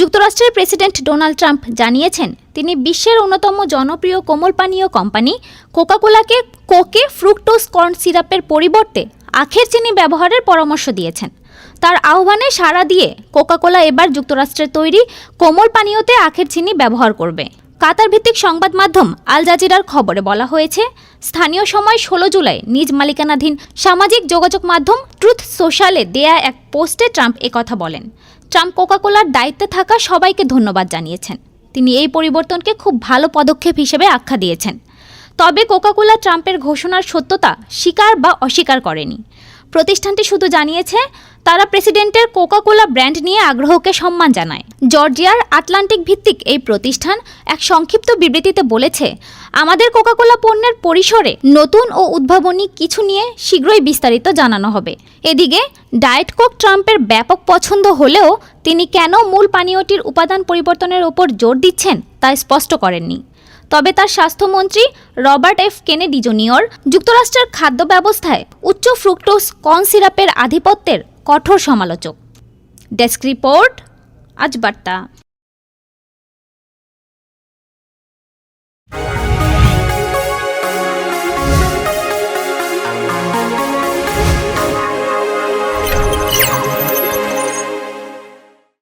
যুক্তরাষ্ট্রের president Donald Trump জানিয়েছেন, তিনি বিশ্বের অন্যতম জনপ্রিয় কোমল পানীয় কোম্পানি কোকাকোলাকে কোকে ফ্রুক্টোজ কর্ন সিরাপের পরিবর্তে আখের চিনি ব্যবহারের পরামর্শ দিয়েছেন। তার আহ্বানে সাড়া দিয়ে কোকাকোলা এবার যুক্তরাষ্ট্রের তৈরি কোমল পানীয়তে আখের চিনি ব্যবহার করবে। কাতার ভিত্তিক সংবাদ মাধ্যম আল জাজিরার খবরে বলা হয়েছে, স্থানীয় সময় ষোলো জুলাই নিজ মালিকানাধীন সামাজিক যোগাযোগ মাধ্যম ট্রুথ সোশ্যালে দেয়া এক পোস্টে ট্রাম্প একথা বলেন। ট্রাম্প কোকাকোলার দায়িত্বে থাকা সবাইকে ধন্যবাদ জানিয়েছেন। তিনি এই পরিবর্তনকে খুব ভালো পদক্ষেপ হিসেবে আখ্যা দিয়েছেন। তবে কোকাকোলা ট্রাম্পের ঘোষণার সত্যতা স্বীকার বা অস্বীকার করেনি। প্রতিষ্ঠানটি শুধু জানিয়েছে তারা প্রেসিডেন্টের কোকাকোলা ব্র্যান্ড নিয়ে আগ্রহকে সম্মান জানায়। জর্জিয়ার আটলান্টিক ভিত্তিক এই প্রতিষ্ঠান এক সংক্ষিপ্ত বিবৃতিতে বলেছে, আমাদের কোকাকোলা পণ্যের পরিসরে নতুন ও উদ্ভাবনী কিছু নিয়ে শীঘ্রই বিস্তারিত জানানো হবে। এদিকে, ডায়েট কোক ট্রাম্পের ব্যাপক পছন্দ হলেও তিনি কেন মূল পানীয়টির উপাদান পরিবর্তনের ওপর জোর দিচ্ছেন তা স্পষ্ট করেননি। তবে তার স্বাস্থ্যমন্ত্রী রবার্ট এফ কেনেডি জুনিয়র যুক্তরাষ্ট্রের খাদ্য ব্যবস্থায় উচ্চ ফ্রুক্টোজ কর্ন সিরাপের আধিপত্যের কঠোর সমালোচক। ডেস্ক রিপোর্ট আজ বার্তা।